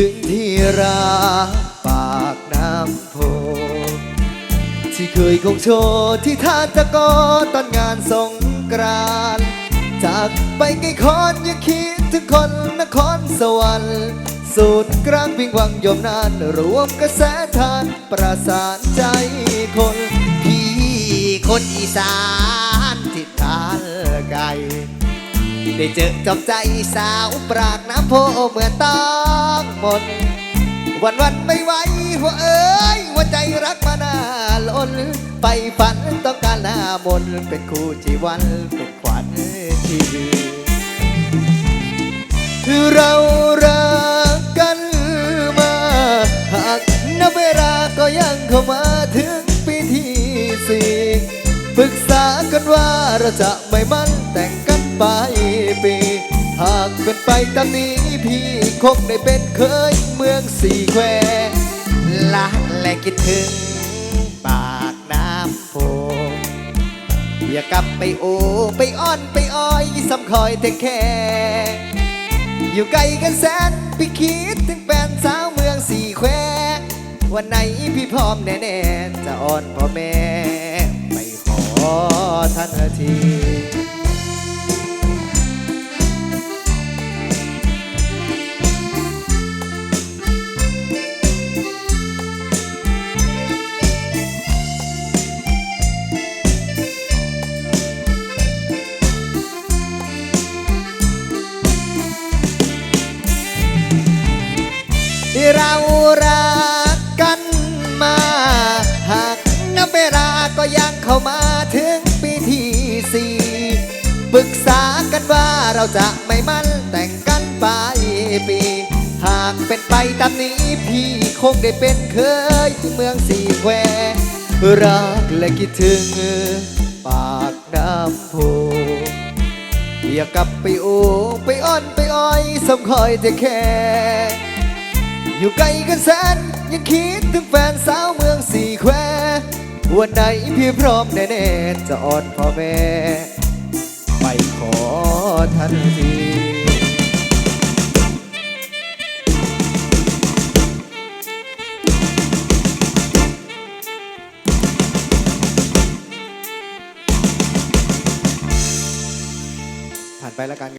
ถึงที่ราปากน้ำโพ ที่เคยคงโชว์ที่ท่าตะกอตอนงานสงกรานจากไปไกลคอนยังคิดถึงคนนครสวรรค์สุดกลางวิ่งวังยมนาน รวมกระแสทานประสานใจคน พี่คนอีสานที่ทานไก่ ได้เจอจอมใจสาวปรากน้ำโพเหมือนต้องมนวันวันไม่ไหวหัวเอ้ยหัวใจรักมานาล้นไปฝันต้องการหน้ามนเป็นคู่ชีวันเป็นขวัญชีวิตเรารักกันมาหากนับเวลาก็ยังเข้ามาถึงปีที่สี่ปรึกษากันว่าเราจะไม่มั่นแต่งกันไป ปีหากเป็นไปตามนี้พี่คงได้เป็นเคยเมืองสี่แควละและคิดถึงปากน้ำโพอย่ากลับไปโอไปอ้อนไปอ้อยซ้ำคอยเทคแค่อยู่ไกลกันแสนพี่คิดถึงแฟนสาวเมืองสี่แคววันไหนพี่พร้อมแน่ๆจะอ้อนพ่อแม่ไปขอท่านที เรารักกันมา หากนับเวลาก็ยังเข้ามาถึงปีที่สี่ปรึกษากันว่าเราจะไม่มั่นแต่งกันปลายปี หากเป็นไปตามนี้พี่คงได้เป็นเคยที่เมืองสี่แควรักและคิดถึงปากน้ำโพอย่ากลับไปโอไปอ้อนไปอ้อยสมคอยแต่แค่ อยู่ไกลกันแสน ยังคิดถึงแฟนสาวเมืองสี่แคววันไหนพี่พร้อมแน่ๆจะอดพ่อแม่ ไปขอทันทีผ่านไปแล้วกัน